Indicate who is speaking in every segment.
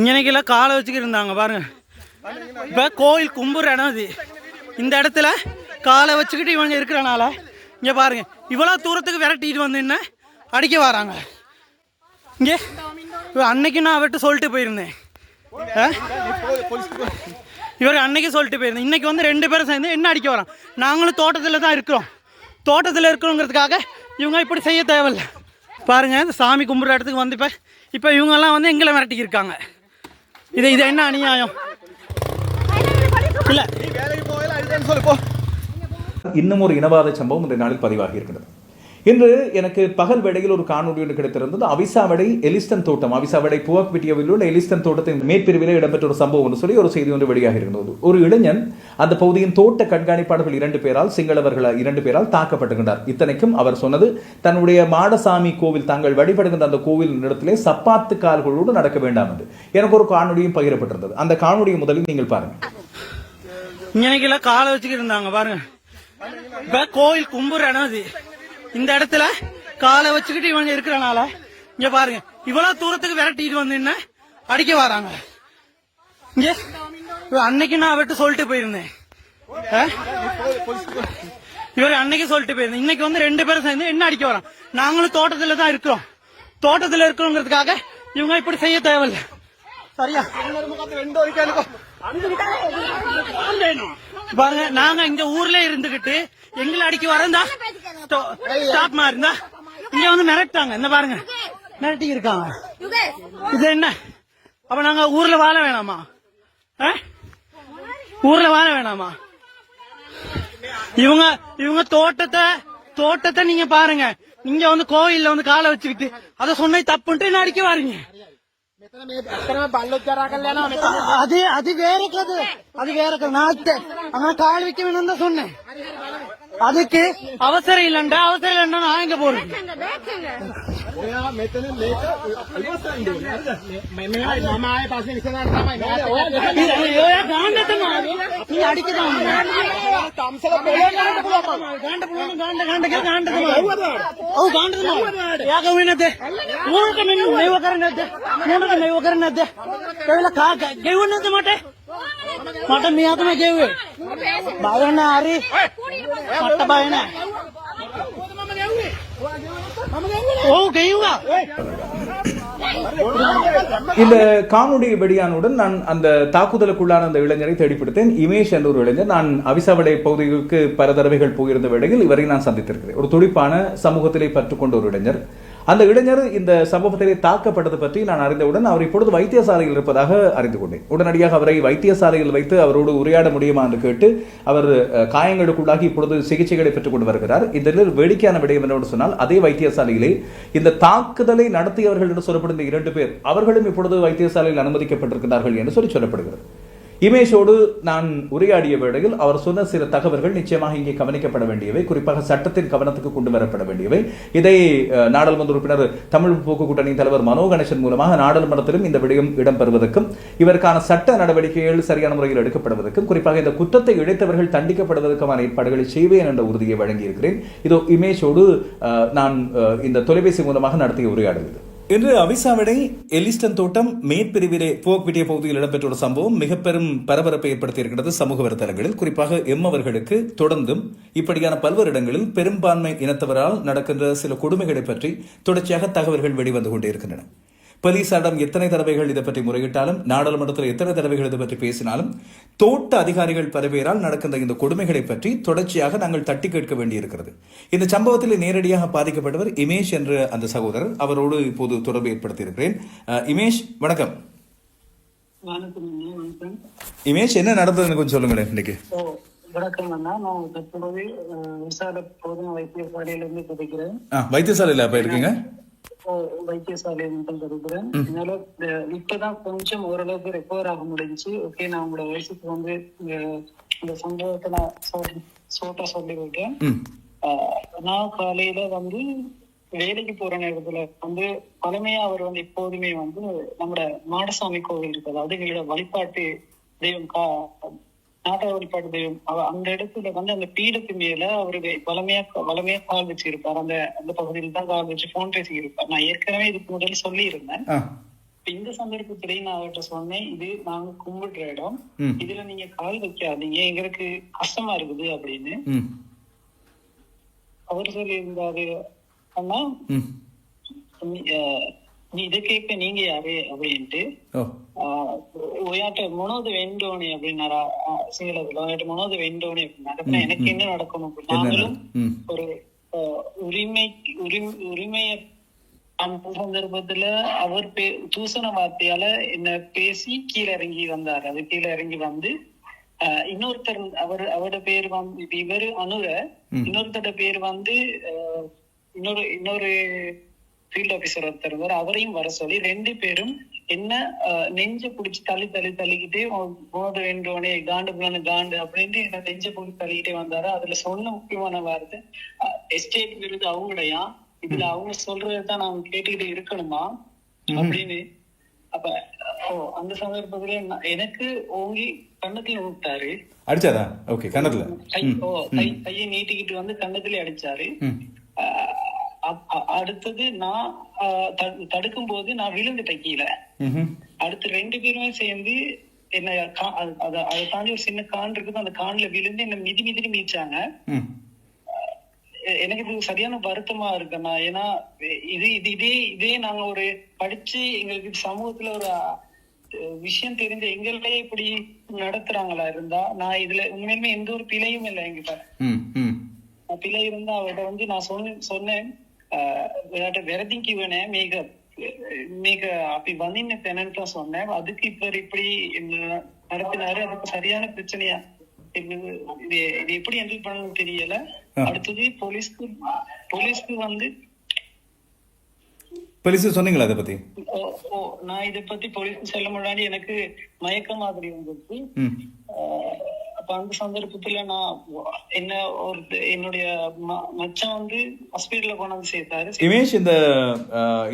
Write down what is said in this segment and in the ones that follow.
Speaker 1: இங்கனைக்கெல்லாம் காலை வச்சுக்கிட்டு இருந்தாங்க பாருங்க. இப்போ கோயில் கும்புற இடம் இது இந்த இடத்துல காலை வச்சுக்கிட்டு இவங்க இருக்கிறனால இங்கே பாருங்க. இவ்வளோ தூரத்துக்கு விரட்டிட்டு வந்து என்ன அடிக்க வராங்க. இங்கே அன்னைக்கு நான் அவர்கிட்ட சொல்லிட்டு போயிருந்தேன். ஆ? இவர் அன்னைக்கு சொல்லிட்டு போயிருந்தேன். இன்றைக்கி வந்து ரெண்டு பேரும் சேர்ந்து என்ன அடிக்க வரோம் நாங்களும் தோட்டத்தில் தான் இருக்கிறோம். தோட்டத்தில் இருக்கிறோங்கிறதுக்காக இவங்க இப்படி செய்ய தேவையில்ல. பாருங்க இந்த சாமி கும்பிட்ற இடத்துக்கு வந்து இப்போ இப்போ இவங்கெல்லாம் வந்து எங்களை மிரட்டிக்கிருக்காங்க இது இது என்ன அநியாயம்? இல்லை.
Speaker 2: இன்னும் ஒரு இனவாத சம்பவம் இந்த நாளில் பதிவாகி இருக்கிறது இன்று எனக்கு பகல் வேடையில் ஒரு காணொலி ஒன்று கிடைத்திருந்தது. அவிசாவடை எலிஸ்டன் தோட்டம். அவிசாவடை புவக்விட்டியாவில் உள்ள எலிஸ்டன் தோட்டத்தின் மேற்பிரிவிலே இடம்பெற்ற ஒரு சம்பவம் என்று சொல்லி ஒரு செய்தி ஒன்று வெளியாக இருந்தது. ஒரு இளைஞன் அந்த பகுதியின் தோட்ட கண்காணிப்பாளர்கள் இரண்டு பேரால் சிங்களவர்கள் இரண்டு பேரால் தாக்கப்பட்டுகின்றார் இத்தனைக்கும் அவர் சொன்னது தன்னுடைய மாடசாமி கோவில் தாங்கள் வழிபடுகின்ற அந்த கோவில் இடத்திலே சப்பாத்து கால்களோடு நடக்க வேண்டாம் என்று. எனக்கு ஒரு காணொலியும் பகிரப்பட்டிருந்தது. அந்த காணொலியை முதலில் நீங்கள் பாருங்கள்
Speaker 1: இன்னைக்கு காலை வச்சுக்கிட்டு இருந்தாங்க பாருங்க. கோயில் கும்புற இடம் இந்த இடத்துல காலை வச்சுக்கிட்டு இவங்க இருக்கிறனால இங்க பாருங்க இவ்வளவு தூரத்துக்கு விரட்டிட்டு வந்து என்ன அடிக்க வராங்க. இங்க அன்னைக்கு நான் அவர்கிட்ட சொல்லிட்டு போயிருந்தேன். ஆ? இவர் அன்னைக்கு சொல்லிட்டு போயிருந்தேன். இன்னைக்கு வந்து ரெண்டு பேரும் சேர்ந்து என்ன அடிக்க வரோம் நாங்களும் தோட்டத்துல தான் இருக்கிறோம். தோட்டத்துல இருக்கிறோங்கிறதுக்காக இவங்க இப்படி செய்ய தேவையில்ல. சரியா? பாருங்க நாங்க இங்க ஊர்ல இருந்துகிட்டு எங்களை அடிக்க வரந்தா ஸ்டாப் மாதிரி இருந்தா? இங்க வந்து மிரட்டாங்க இந்த பாருங்க. மிரட்டி இருக்காங்க இது என்ன? அப்ப நாங்க ஊர்ல வாழ வேணாமா? ஆ? ஊர்ல வாழ வேணாமா? இவங்க இவங்க தோட்டத்தை தோட்டத்தை நீங்க பாருங்க. நீங்க வந்து கோயில்ல வந்து காலை வச்சுக்கிட்டு அதை சொன்ன தப்புன்ட்டு என்ன அடிக்க வாருங்க? அது அது வேற கதை அது வேற கதை நான் கால் வைக்க வேணும் தான் சொன்னேன் அதுக்கு அவசரம் இல்லண்டா அவசரம் இல்லண்டா நான் எங்க போறது நீ அடிக்கதான் ගාන්ඩ පුළුවන් ගාන්ඩ ගාන්ඩ කියලා ගාන්ඩ තමයි. ඔව් ගාන්ඩ තමයි. එයා කවෙන්නේ නැද්ද? ඌරක මෙන්න මේව කරන්නේ නැද්ද? මොනවද මේව කරන්නේ නැද්ද? ඒවෙලා කා ගෙවුන්නේ නැද්ද මට? මට මෙයා තමයි ගෙව්වේ. பயன ஹரி மட்ட பயன.
Speaker 2: இந்த காணொலி வெடியானுடன் நான் அந்த தாக்குதலுக்குள்ளான அந்த இளைஞரை தேடிப்பிடித்தேன். இமேஷ் என்ற ஒரு இளைஞர். நான் அவிசவடை பகுதிகளுக்கு பல போயிருந்த வேளையில் இவரை நான் சந்தித்திருக்கிறேன். ஒரு துடிப்பான சமூகத்திலே பற்றுக்கொண்ட ஒரு இளைஞர். அந்த இளைஞர் இந்த சம்பவத்திலே தாக்கப்பட்டது பற்றி நான் அறிந்தவுடன் அவர் இப்பொழுது வைத்தியசாலையில் இருப்பதாக அறிந்து கொண்டேன். உடனடியாக அவரை வைத்தியசாலையில் வைத்து அவரோடு உரையாட முடியுமா என்று கேட்டு அவர் காயங்களுக்குள்ளாகி இப்பொழுது சிகிச்சைகளை பெற்றுக் கொண்டு வருகிறார். இந்த வேடிக்கையான விடயம் என்னோடு சொன்னால் அதே வைத்தியசாலையிலே இந்த தாக்குதலை நடத்தியவர்கள் என்று சொல்லப்படும் இந்த இரண்டு பேர் அவர்களும் இப்பொழுது வைத்தியசாலையில் அனுமதிக்கப்பட்டிருக்கிறார்கள் என்று சொல்லி சொல்லப்படுகிறது. இமேஷோடு நான் உரையாடிய வேளையில் அவர் சொன்ன சில தகவல்கள் நிச்சயமாக இங்கே கவனிக்கப்பட வேண்டியவை குறிப்பாக சட்டத்தின் கவனத்துக்கு கொண்டு வரப்பட வேண்டியவை. இதை நாடாளுமன்ற உறுப்பினர் தமிழ் போக்கு கூட்டணியின் தலைவர் மனோ கணேசன் மூலமாக நாடாளுமன்றத்திலும் இந்த விடயம் இடம்பெறுவதற்கும் இவருக்கான சட்ட நடவடிக்கைகள் சரியான முறையில் எடுக்கப்படுவதற்கும் குறிப்பாக இந்த குற்றத்தை இழைத்தவர்கள் தண்டிக்கப்படுவதற்கான ஏற்பாடுகளை செய்வேன் என்ற உறுதியை வழங்கியிருக்கிறேன். இதோ இமேஷோடு நான் இந்த தொலைபேசி மூலமாக நடத்திய உரையாடல் இது. இன்று அவிசாவிடை எலிஸ்டன் தோட்டம் மேற்பிரிவிலே போக்விட்டிய பகுதியில் இடம்பெற்ற ஒரு சம்பவம் மிக பெரும் பரபரப்பை ஏற்படுத்தியிருக்கிறது சமூக வலைதளங்களில். குறிப்பாக எம் அவர்களுக்கு தொடர்ந்தும் இப்படியான பல்வேறு இடங்களில் பெரும்பான்மை இனத்தவரால் நடக்கின்ற சில கொடுமைகளை பற்றி தொடர்ச்சியாக தகவல்கள் வெளிவந்து கொண்டே இருக்கின்றன. போலீசாரிடம் எத்தனை தடவைகள் இதை பற்றி முறையிட்டாலும் நாடாளுமன்றத்தில் எத்தனை தடவைகள் இதை பற்றி பேசினாலும் தோட்ட அதிகாரிகள் பல பேரால் நடக்கின்ற இந்த கொடுமைகளை பற்றி தொடர்ச்சியாக நாங்கள் தட்டி கேட்க வேண்டியிருக்கிறது. இந்த சம்பவத்தில் நேரடியாக பாதிக்கப்பட்டவர் இமேஷ் என்ற அந்த சகோதரர். அவரோடு இப்போது தொடர்பு ஏற்படுத்தியிருக்கிறேன். இமேஷ் வணக்கம். இமேஷ் என்ன நடந்ததுன்னு கொஞ்சம் சொல்லுங்களேன் இன்னைக்கு.
Speaker 1: வணக்கம் அண்ணா. நான் தற்போது அஹ், விசார போதனா வைத்தியசாலையிலிருந்து
Speaker 2: வைத்தியசாலையில் அப்போ
Speaker 1: ஓ, வைத்தியசாலையில் இருக்கிறேன் அதனால இப்பதான் கொஞ்சம் ஓரளவுக்கு ரெக்கவர் ஆக முடிஞ்சுச்சு ஓகே நான் உங்களோட வயசுக்கு வந்து இந்த- சம்பவத்தை நான் சோட்டா சொல்லிவிட்டேன்.
Speaker 2: ம்.
Speaker 1: ஆஹ் நான் காலையில வந்து வேலைக்கு போற நேரத்துல வந்து பழமையா அவர் வந்து எப்போதுமே வந்து நம்மட மாடசாமி கோவில் இருக்கு அதாவது எங்களோட வழிபாட்டு தெய்வம் கா நாட்ட வழிபாட்டு தெய்வம் அவ- அந்த இடத்துல வந்து அந்த பீடத்து மேல அவரு வளமையா வளமையா கால் வச்சிருப்பார். அந்த அந்த பகுதியில் தான் கால் வச்சு போன் பேசி இருப்பார் நான் ஏற்கனவே இதுக்கு முதல்ல சொல்லி இருந்தேன்
Speaker 3: இந்த சந்தர்ப்பத்திலேயே நான் அவர்கிட்ட சொன்னேன் இது நாங்க கும்பிடுற இடம். இதுல நீங்க கால் வைக்காதீங்க. எங்களுக்கு கஷ்டமா இருக்குது அப்படின்னு. அவர் சொல்லி இருந்தாரு
Speaker 2: ம்.
Speaker 3: நீ இதை கேட்க நீங்க யாரு அப்படின்ட்டு ஒயாட்ட மொனோது வெண்டோனி அப்படின்னாரா சிங்களத்துல ஒயாட்ட மொனோது வெண்டோனி அப்படின்னாரு அப்ப எனக்கு என்ன நடக்கணும்? அப்படி
Speaker 2: என்ன
Speaker 3: நாங்களும் ஒரு உரிமை உரிமை உரிமைய அந்த சந்தர்ப்பத்துல அவர் பே- தூசண வார்த்தையால என்ன பேசி கீழே இறங்கி வந்தார். அது கீழே இறங்கி வந்து இன்னொருத்தர் அவர் அவரோட பேர் வந்து இவரு அனுர. இன்னொருத்தரோட பேர் வந்து இன்னொரு இன்னொரு ஃபீல்ட் ஆபீசர் ஒருத்தர் இருந்தார் அவரையும் வர சொல்லி ரெண்டு பேரும் என்ன நெஞ்ச புடிச்சு தள்ளி தள்ளி தள்ளிக்கிட்டே போது வேண்டோனே காண்டு புலனு காண்டு அப்படின்ட்டு என்ன நெஞ்ச புடிச்சு தள்ளிக்கிட்டே வந்தாரு. அதுல சொன்ன முக்கியமான வார்த்தை எஸ்டேட் விருது அவங்களையா? இதுல அவங்க சொல்றதுதான் நாங்க கேட்டுக்கிட்டு இருக்கணுமா? அப்படின்னு. அப்ப ஓ அந்த சந்தர்ப்பத்துல எனக்கு ஓங்கி கண்ணத்துல விட்டாரு
Speaker 2: அடிச்சாதா ஓகே கன்னத்துல.
Speaker 3: கை ஓ கை கையை நீட்டிக்கிட்டு வந்து கண்ணத்துல அடிச்சாரு. அடுத்தது நான் தடுக்கும் போது நான் விழுந்துட்டேன் கீழே. அடுத்து ரெண்டு பேருமே சேர்ந்து என்ன அது- தாண்டி ஒரு சின்ன கான் இருக்குது அந்த கான்ல விழுந்து என்ன மிதி மிதினு மீச்சாங்க எனக்கு இது சரியான வருத்தமா இருக்குண்ணா. ஏன்னா இது இது இதே இதே நாங்க ஒரு படிச்சு எங்களுக்கு சமூகத்துல ஒரு விஷயம் தெரிஞ்ச எங்களையே இப்படி நடத்துறாங்களா இருந்தா நான் இதுல உண்மையுமே எந்த ஒரு பிழையும் இல்லை எங்கிட்ட நான் பிழை இருந்தா அவர்கிட்ட வந்து நான் சொன்னேன் சொன்னேன். එයාට වැරදින් කිව්වේ නෑ මේක මේක අපි වඳින්න තැනට சொன்னேன் அதுக்கு இப்ப இப்படி என்ன நடத்தினாரு அதுக்கு சரியான பிரச்சனையா இது இது இது எப்படி ஹேண்டில் பண்ணணும்னு தெரியல
Speaker 2: ஆ.
Speaker 3: அடுத்தது போலீஸ்க்கு போலீஸ்க்கு வந்து
Speaker 2: போலீஸ் சொன்னீங்களா அதை பத்தி
Speaker 3: ஓ ஓ நான் இதை பத்தி போலீஸ்க்கு சொல்ல முன்னாடி எனக்கு மயக்க மாதிரி வந்துச்சு
Speaker 2: ம்
Speaker 3: ஆஹ் அப்ப அந்த சந்தர்ப்பத்துல நான் என்ன ஒரு என்னுடைய மச்சான் வந்து ஹாஸ்பிட்டல்ல கொண்டாந்து சேர்த்தாரு.
Speaker 2: இமேஷ் இந்த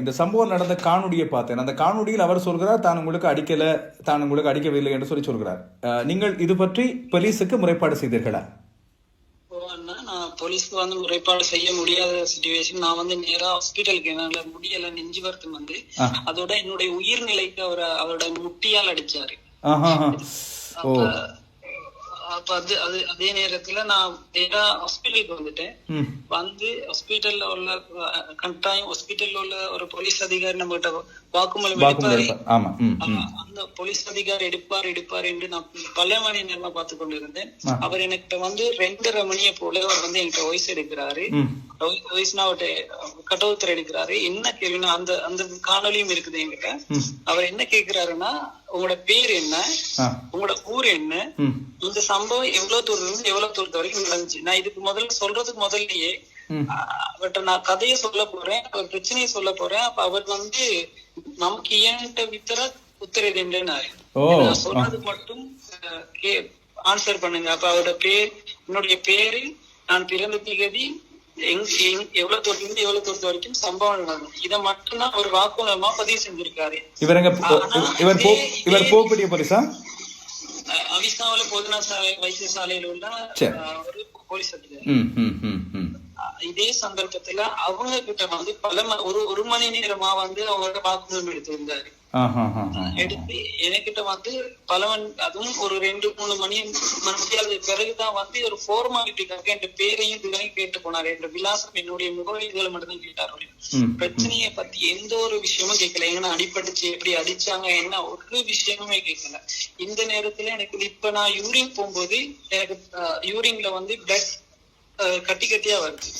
Speaker 2: இந்த சம்பவம் நடந்த காணொளியை பார்த்தேன். அந்த காணொளியில் அவர் சொல்கிறார் தான் உங்களுக்கு அடிக்கல தான் உங்களுக்கு அடிக்கவில்லை என்று சொல்லி சொல்கிறார். நீங்கள் இது பற்றி போலீஸுக்கு முறைப்பாடு செய்தீர்களா?
Speaker 3: போலீஸ்க்கு வந்து முறைப்பாடு செய்ய முடியாத சுச்சுவேஷன் நான் வந்து நேரா ஹாஸ்பிட்டலுக்கு என்னால முடியல நெஞ்சு வருத்தம் வந்து. அதோட என்னுடைய உயிர்நிலைக்கு அவர் அவரோட முட்டியால் அடிச்சாரு. அப்ப அது அது அதே நேரத்துல நான் நேரா ஹாஸ்பிட்டலுக்கு வந்துட்டேன். வந்து ஹாஸ்பிட்டல்ல உள்ள கட்டாயம் ஹாஸ்பிட்டல்ல உள்ள ஒரு போலீஸ் அதிகாரி நம்ம கிட்ட வாக்குமூலம் எடுப்பாரு. அந்த போலீஸ் அதிகாரி எடுப்பார் எடுப்பார் என்று நான் பல மணி நேரமா பார்த்து கொண்டிருந்தேன். அவர் எனக்கு வந்து ரெண்டரை மணியை போல அவர் வந்து என்கிட்ட வாய்ஸ் எடுக்கிறாரு. அவர்கிட்ட கட்டவுத்தர் எடுக்கிறாரு. என்ன கேள்வினா அந்த அந்த காணொலியும் இருக்குது என்கிட்ட.
Speaker 2: ம்.
Speaker 3: அவர் என்ன கேக்குறாருன்னா உங்களோட பேர் என்ன? உங்களோட ஊர் என்ன? இந்த சம்பவம் எவ்வளவு இருந்து எவ்வளவு தூரத்து வரைக்கும் நடந்துச்சு? நான் இதுக்கு முதல்ல சொல்றதுக்கு முதல்லயே அவர்ட்ட நான் கதையை சொல்ல போறேன் அவர் பிரச்சனையை சொல்ல போறேன். அப்ப அவர் வந்து நமக்கு ஏன்ட்ட வித்தர உத்தரவிடுன்றாரு
Speaker 2: ஓ.
Speaker 3: நான் சொல்றது மட்டும் ஆன்சர் பண்ணுங்க. அப்ப அவரோட பேர் என்னுடைய பேரு நான் பிறந்த திகதி எங் எங்- எவ்வளவு தூரத்துல இருந்து எவ்வளவு தூரத்து வரைக்கும் சம்பவம் நடந்தது. இதை மட்டும்தான் ஒரு வாக்குமூலமா பதிவு செஞ்சிருக்காரு.
Speaker 2: இவர் எங்க இவர் போ இவர் போகக்கூடிய போலீஸா?
Speaker 3: அஹ் அவிஸ்தாவில போதனா சாலை வைத்தியசாலையில உள்ள
Speaker 2: சரி.
Speaker 3: அஹ், ஒரு போலீஸ் அதிகாரி. இதே சந்தர்ப்பத்துல அவங்க கிட்ட வந்து பல ஒரு ஒரு மணி நேரமா வந்து அவங்களோட வாக்குமூலம் எடுத்திருந்தாரு. எடுத்து என்கிட்ட வந்து பல மணி அதுவும் ஒரு ரெண்டு மூணு மணி மணிக்கு பிறகுதான் வந்து ஒரு ஃபார்மாலிட்டிக்காக என் பேரையும் இதுவரையும் கேட்டு போனாரு. என் விலாசம் என்னுடைய முகவரி இதுல மட்டும் தான் கேட்டாரு பிரச்சனையை பத்தி எந்த ஒரு விஷயமும் கேட்கல. ஏன்னா அடிபட்டுச்சு எப்படி அடிச்சாங்க என்ன ஒரு விஷயமுமே கேட்கல. இந்த நேரத்துல எனக்கு இப்ப நான் யூரின் போகும்போது எனக்கு யூரின்ல வந்து பிளட் கட்டி கட்டியா வருது.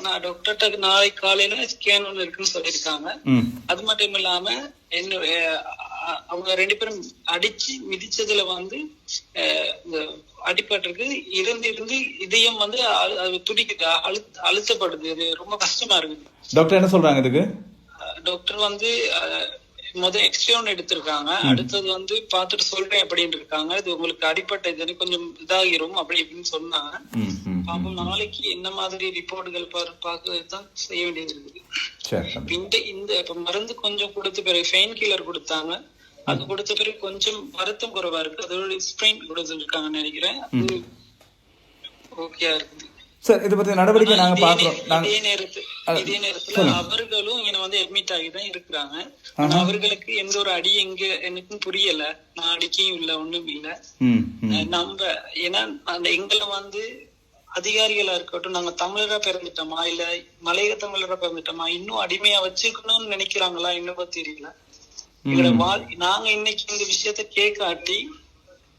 Speaker 3: நான் டாக்டர்கிட்ட நாளைக்கு காலையில ஸ்கேன் ஒண்ணு இருக்குன்னு சொல்லியிருக்காங்க.
Speaker 2: ம்.
Speaker 3: அது மட்டும் இல்லாம என்ன அவங்க ரெண்டு பேரும் அடிச்சு மிதிச்சதுல வந்து அடிபட்டிருக்கு. இருந்து இருந்து இதயம் வந்து அது துடிக்குது அழு- அழுத்தப்படுது. இது ரொம்ப கஷ்டமா இருக்குது.
Speaker 2: டாக்டர் என்ன சொல்றாங்க இதுக்கு?
Speaker 3: டாக்டர் வந்து அஹ், முத எக்ஸ்ரே ஒன்று எடுத்திருக்காங்க. அடுத்தது வந்து பார்த்துட்டு சொல்றேன் அப்படின்னு இருக்காங்க. இது உங்களுக்கு அடிப்பட்ட இதுன்னு கொஞ்சம் இதாகிரும் அப்படி இப்படின்னு சொன்னாங்க. பாப்போம் நாளைக்கு என்ன மாதிரி ரிப்போர்ட்டுகள் பார்க்க தான் செய்ய வேண்டியது இருக்குது. இந்த இந்த இப்ப மருந்து கொஞ்சம் கொடுத்த பிறகு ஃபெயின் கில்லர் கொடுத்தாங்க. அது கொடுத்த பிறகு கொஞ்சம் வருத்தம் குறைவா இருக்கு. அதோட ஸ்ப்ரெயின் கொடுத்துருக்காங்கன்னு நினைக்கிறேன். அது ஓகேயா இருக்குது.
Speaker 2: சார் இதை பத்தி நடவடிக்கை நாங்க பாக்குறோம்.
Speaker 3: இதே நேரத்து
Speaker 2: அஹ்,
Speaker 3: இதே நேரத்துல. அவர்களும் இங்க வந்து அட்மிட் ஆகி தான் இருக்கிறாங்க ஆனா அவர்களுக்கு எந்த ஒரு அடி எங்க எனக்கும் புரியல. நான் அடிக்கையும் இல்ல ஒண்ணும் இல்ல. நம்ம ஏன்னா அந்த எங்களை வந்து அதிகாரிகளா இருக்கட்டும் நாங்க தமிழரா பிறந்துட்டோமா இல்ல மலையக தமிழரா பிறந்துட்டோமா இன்னும் அடிமையா வச்சுக்கணும்னு நினைக்கிறாங்களா இன்னும் தெரியல. எங்களோட வாழ் நாங்க இன்னைக்கு இந்த விஷயத்த கேட்காட்டி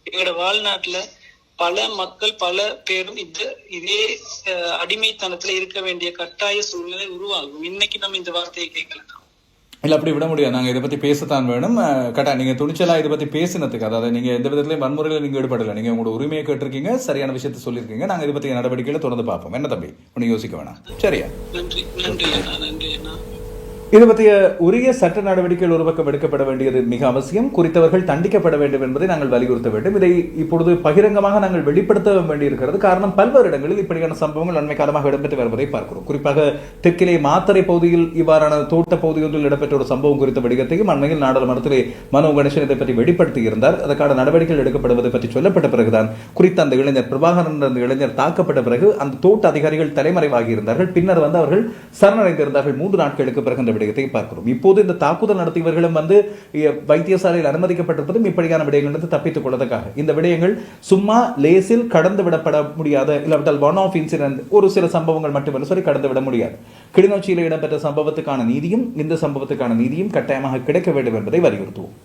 Speaker 3: எங்களோட வாழ்நாட்டுல பல மக்கள் பல பேரும் இந்த இதே அடிமைத்தனத்துல இருக்க வேண்டிய கட்டாய சூழ்நிலை உருவாகும். இன்னைக்கு நம்ம இந்த வார்த்தையை கேட்கல
Speaker 2: இல்ல அப்படி விட முடியாது. நாங்க இதை பத்தி பேசத்தான் வேணும். கட்டா நீங்க துணிச்சலா இதை பத்தி பேசினதுக்கு அதாவது நீங்க எந்த விதத்திலையும் வன்முறையில நீங்க ஈடுபடல. நீங்க உங்களோட உரிமையை கேட்டிருக்கீங்க சரியான விஷயத்தை சொல்லியிருக்கீங்க. நாங்க இதை பத்தி நடவடிக்கைகளை தொடர்ந்து பார்ப்போம். என்ன தம்பி? ஒன்னும் யோசிக்க வேணாம். சரியா?
Speaker 3: நன்றி நன்றி நன்றி
Speaker 2: இது பற்றிய உரிய சட்ட நடவடிக்கைகள் ஒரு பக்கம் எடுக்கப்பட வேண்டியது மிக அவசியம். குறித்தவர்கள் தண்டிக்கப்பட வேண்டும் என்பதை நாங்கள் வலியுறுத்த வேண்டும். இதை இப்பொழுது பகிரங்கமாக நாங்கள் வெளிப்படுத்த வேண்டியிருக்கிறது. காரணம் பல்வேறு இடங்களில் இப்படியான சம்பவங்கள் அண்மை காலமாக இடம்பெற்று வருவதை பார்க்கிறோம். குறிப்பாக தெற்கிலே மாத்தரை பகுதியில் இவ்வாறான தோட்ட பகுதியில் இடம்பெற்ற ஒரு சம்பவம் குறித்த வடிவத்தையும் அண்மையில் நாடாளுமன்றத்திலே மனோ கணேசன் இதை பற்றி வெளிப்படுத்தி இருந்தார் அதற்கான நடவடிக்கைகள் எடுக்கப்படுவதை பற்றி சொல்லப்பட்ட பிறகுதான் குறித்த அந்த இளைஞர் பிரபாகரன் அந்த இளைஞர் தாக்கப்பட்ட பிறகு அந்த தோட்ட அதிகாரிகள் தலைமறைவாகி இருந்தார்கள் பின்னர் வந்து அவர்கள் சரணடைந்திருந்தார்கள். மூன்று நாட்களுக்கு பிறகு விடயத்தை பார்க்கிறோம். இப்போது இந்த தாக்குதல் நடத்தியவர்களும் வந்து வைத்தியசாலையில் அனுமதிக்கப்பட்டிருப்பதும் இப்படியான விடயங்களிலிருந்து தப்பித்துக் கொள்வதற்காக. இந்த விடயங்கள் சும்மா லேசில் கடந்து விடப்பட முடியாத இல்லாவிட்டால் ஒன் ஆஃப் இன்சிடென்ட் ஒரு சில சம்பவங்கள் மட்டுமல்ல சொல்லி கடந்து விட முடியாது. கிளிநொச்சியில் இடம்பெற்ற சம்பவத்துக்கான நீதியும் இந்த சம்பவத்துக்கான நீதியும் கட்டாயமாக கிடைக்க வேண்டும் என்பதை வலியுறுத்துவோம்.